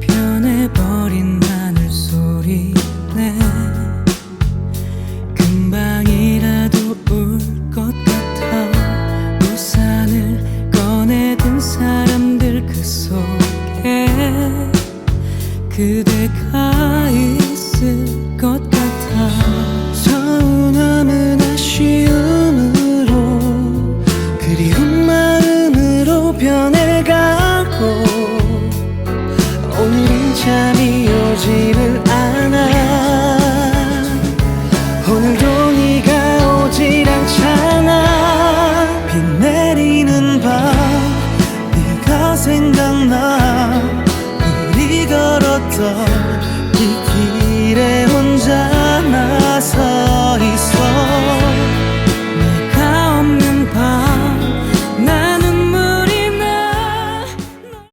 변해버린 하늘 소리네. 금방이라도 울 것 같아 우산을 꺼내든 사람들 그 속에 그대가 잠이 오지를 않아. 오늘도 네가 오질 않잖아. 비 내리는 밤 네가 생각나. 우리 걸었던